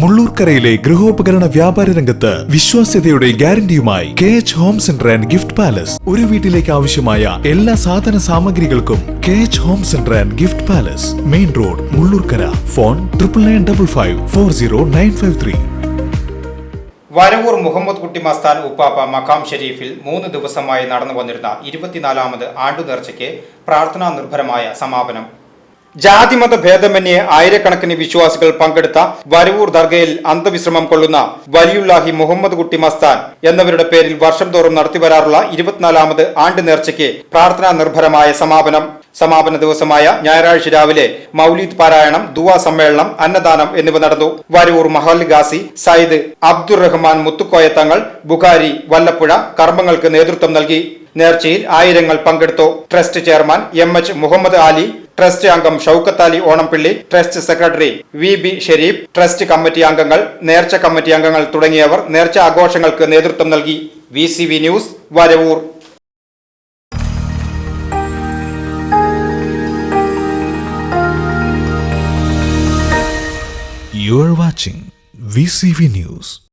മുള്ളൂർക്കരയിലെ ഗൃഹോപകരണ വ്യാപാര രംഗത്ത് വിശ്വാസ്യതയുടെ ഗ്യാരണ്ടിയുമായി K H home centre and gift palace ഒരു വീട്ടിലേക്ക് ആവശ്യമായ എല്ലാ സാധന സാമഗ്രികൾക്കും K H home centre and gift palace main road Mullurkara. Phone triple nine double five four zero nine five three Varavoor Muhammad Kutty Masthan ഉപ്പാപ്പ മഖാം ഷെരീഫിൽ മൂന്ന് ദിവസമായി നടന്നു വന്നിരുന്ന ഇരുപത്തിനാലാമത് ആണ്ടുനേർച്ചയ്ക്ക് പ്രാർത്ഥനാ നിർഭരമായ സമാപനം. ജാതിമത ഭേദമന്യേ ആയിരക്കണക്കിന് വിശ്വാസികൾ പങ്കെടുത്ത വരവൂർ ദർഗയിൽ അന്തവിശ്രമം കൊള്ളുന്ന വലിയുല്ലാഹി മുഹമ്മദ് കുട്ടി മസ്താൻ എന്നിവരുടെ പേരിൽ വർഷം തോറും നടത്തിവരാറുള്ള ഇരുപത്തിനാലാമത് ആണ്ട് നേർച്ചയ്ക്ക് പ്രാർത്ഥനാ നിർഭരമായ സമാപനം. സമാപന ദിവസമായ ഞായറാഴ്ച രാവിലെ മൗലീദ് പാരായണം ദുവാ സമ്മേളനം അന്നദാനം എന്നിവ നടന്നു. വരവൂർ മഹൽ ഗാസി സയ്യിദ് അബ്ദുറഹ്മാൻ മുത്തുക്കോയ തങ്ങൾ ബുഖാരി വല്ലപ്പുഴ കർമ്മങ്ങൾക്ക് നേതൃത്വം നൽകി. നേർച്ചയിൽ ആയിരങ്ങൾ പങ്കെടുത്തു. Trust chairman M H Muhammad Ali trust അംഗം Shoukath Ali Onampilly trust secretary V B Shereef trust committee അംഗങ്ങൾ നേർച്ച കമ്മിറ്റി അംഗങ്ങൾ തുടങ്ങിയവർ നേർച്ച ആഘോഷങ്ങൾക്ക് നേതൃത്വം നൽകി V news Varavoor You are watching VCV News.